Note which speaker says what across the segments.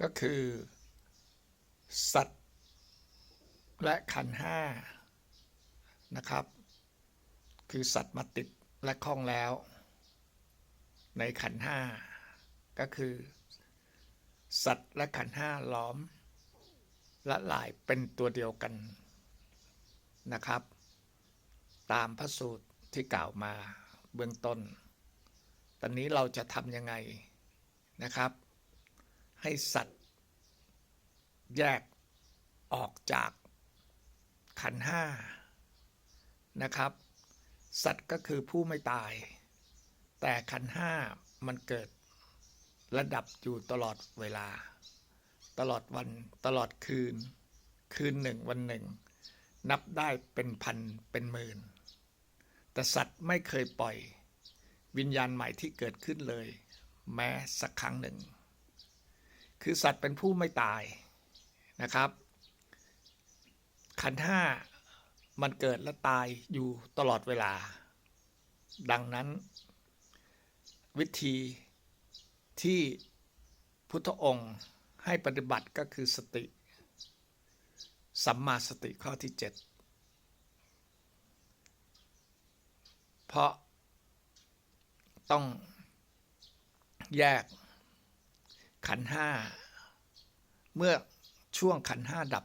Speaker 1: ก็คือ สัตว์ และขันห้านะครับ คือสัตว์มาติดและคล้องแล้ว ในขันห้าก็คือ สัตว์และขันห้าล้อมละลายเป็นตัวเดียวกันนะครับ ตามพระสูตรที่กล่าวมาเบื้องต้น ตอนนี้เราจะทำยังไงนะครับ ให้สัตว์ แยกออกจากขันห้านะครับ สัตว์ก็คือผู้ไม่ตาย แต่ขันห้ามันเกิดระดับอยู่ตลอดเวลา ตลอดวันตลอดคืน คืนหนึ่งวันหนึ่ง นับได้เป็นพันเป็นหมื่น แต่สัตว์ไม่เคยปล่อย วิญญาณใหม่ที่เกิดขึ้นเลย แม้สักครั้งหนึ่ง คือสัตว์เป็นผู้ไม่ตายนะครับ ขันห้ามันเกิดและตายอยู่ตลอดเวลา ดังนั้น วิธีที่พุทธองค์ให้ปฏิบัติก็คือสติ สัมมาสติข้อที่เจ็ดเพราะต้องแยก ขันห้า เมื่อช่วงขันห้าดับ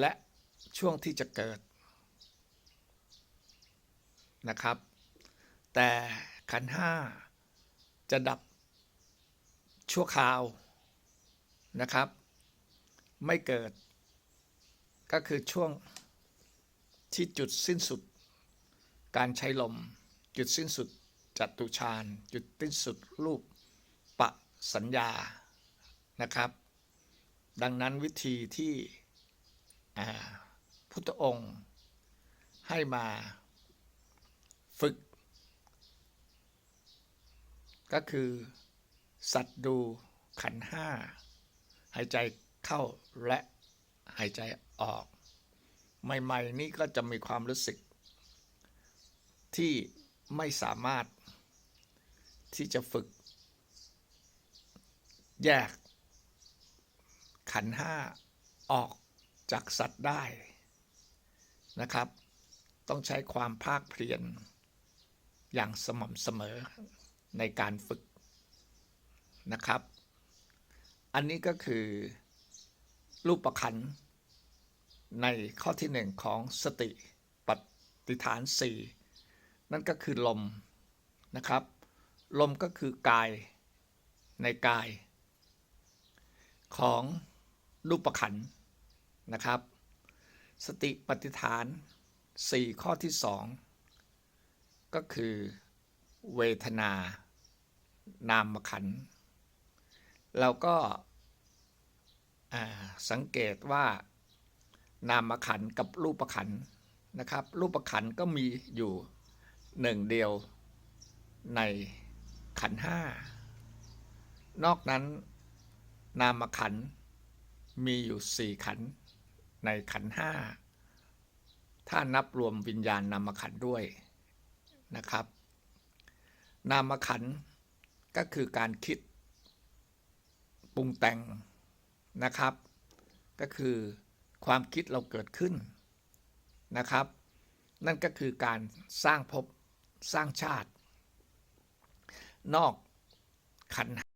Speaker 1: และช่วงที่จะเกิดนะครับ แต่ขันห้าจะดับชั่วคราวนะครับ ไม่เกิด ก็คือช่วงที่จุดสิ้นสุด การใช้ลม จุดสิ้นสุดจัตุชาญจุดสิ้นสุดรูป สัญญานะครับ ดังนั้นวิธีที่พุทธองค์ให้มาฝึก ก็คือ สัตว์ดูขันห้า หายใจเข้าและหายใจออก ใหม่ๆ นี่ก็จะมีความรู้สึก ที่ไม่สามารถที่จะฝึก แยก ขันห้าออกจากสัตว์ได้นะครับ ต้องใช้ความภาคเพียรอย่างสม่ำเสมอในการฝึกนะครับ อันนี้ก็คือรูปประคันในข้อที่หนึ่งของสติปฏิฐานสี่นั่นก็คือลมนะครับ ลมก็คือกายในกาย ของรูปประคันนะครับ สติปฏิฐานสี่ข้อที่สองก็คือเวทนา นามขัน เราก็สังเกตว่านามขันกับรูปขันนะครับ รูปขันก็มีอยู่หนึ่งเดียวในขันห้านอกนั้น นามขันมีอยู่สี่ขันในขันห้าถ้านับรวมวิญญาณนามขันด้วยนะครับ นามขันก็คือการคิดปรุงแต่งนะครับ ก็คือความคิดเราเกิดขึ้นนะครับ นั่นก็คือการสร้างภพสร้างชาติ นอกขันธ์